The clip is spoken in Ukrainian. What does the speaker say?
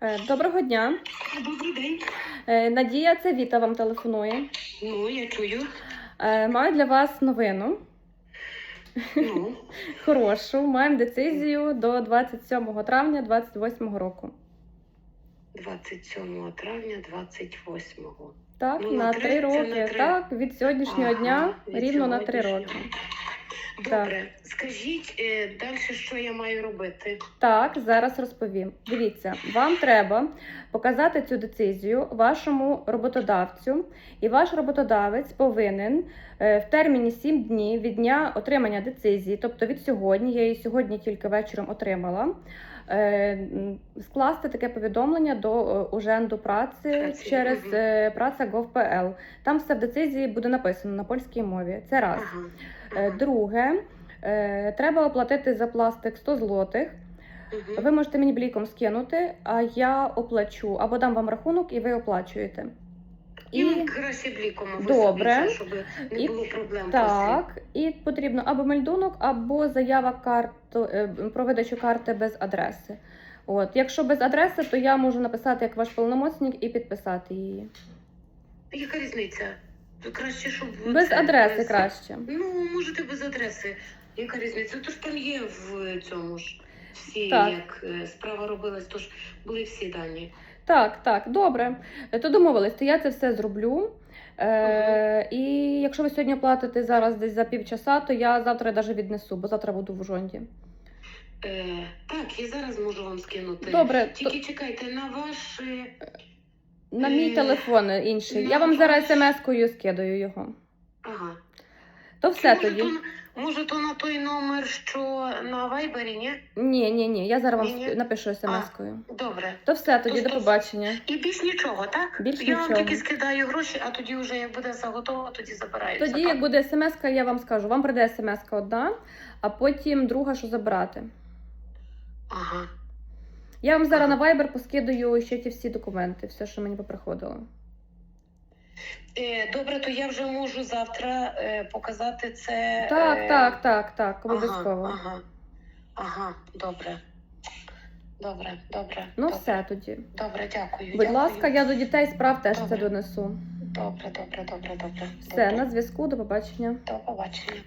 Е, Доброго дня. Добрий день. Е, Надія, це Віта вам телефонує. Ну, я чую. Е, Маю для вас новину. Ну, Хорошу. Маємо децизію до 27 травня 28 року. 27 травня 28-го. Так, Ну, на 3 три- роки. на три. Так, від сьогоднішнього Ага, дня від рівно на 3 роки. Добре, скажіть е, далі, що я маю робити? Так, зараз розповім. Дивіться, вам треба показати цю децизію вашому роботодавцю, і ваш роботодавець повинен е, в терміні 7 днів від дня отримання децизії, тобто від сьогодні, я її сьогодні тільки вечором отримала. е, Скласти таке повідомлення до Уженду праці Праці, через е, праця.gov.pl. Там все в децизії буде написано на польській мові. Це раз. Ага. Е. Друге, е, треба оплатити за пластик 100 злотих. Ви можете мені бліком скинути, а я оплачу або дам вам рахунок, і ви оплачуєте. І І краще бліком Добре. щоб не І- було проблем. так, і потрібно або мельдунок, або заява карту е, про видачу карти без адреси. От, якщо без адреси, то я можу написати як ваш повномочник і підписати її. Яка різниця? Краще, щоб Без це, адреси без- краще. Ну, можете без адреси. Яка різниця? Тож там є в цьому ж всі, Так. як е, справа робилась, тож були всі дані. Так, так, добре. Е, То домовились, то я це все зроблю. Е, І якщо ви сьогодні платите зараз десь за півчаса, то я завтра навіть віднесу, бо завтра буду в жонді. Е, так, я зараз можу вам скинути. Добре, Тільки чекайте на ваш. На мій Е, телефон інший. ну, Я вам зараз смс-кою скидаю його. Ага. То все може, тоді. То, може, то на той номер, що на Вайбері, ні? Ні, ні, ні. Я зараз вам напишу смс-кою. Добре. То все тоді, То до побачення. І більш нічого, так? Більш я вам тільки скидаю гроші, а тоді вже як буде все готово, тоді забираються. Тоді, так? як буде смс-ка, я вам скажу. Вам прийде смс-ка одна, а потім друга, що забрати. Ага. Я вам зараз на Viber поскидаю ще ті всі документи, все, що мені поприходило. Е, добре, то я вже можу завтра е, показати це. Так, е, так, так, так, обов'язково. Ага, ага, ага, добре. Добре, добре. Ну, добре. все тоді. Добре, дякую. Будь дякую. ласка, я до дітей справ теж це донесу. Добре, добре, добре, добре. Все, добре. на зв'язку, до побачення. До побачення.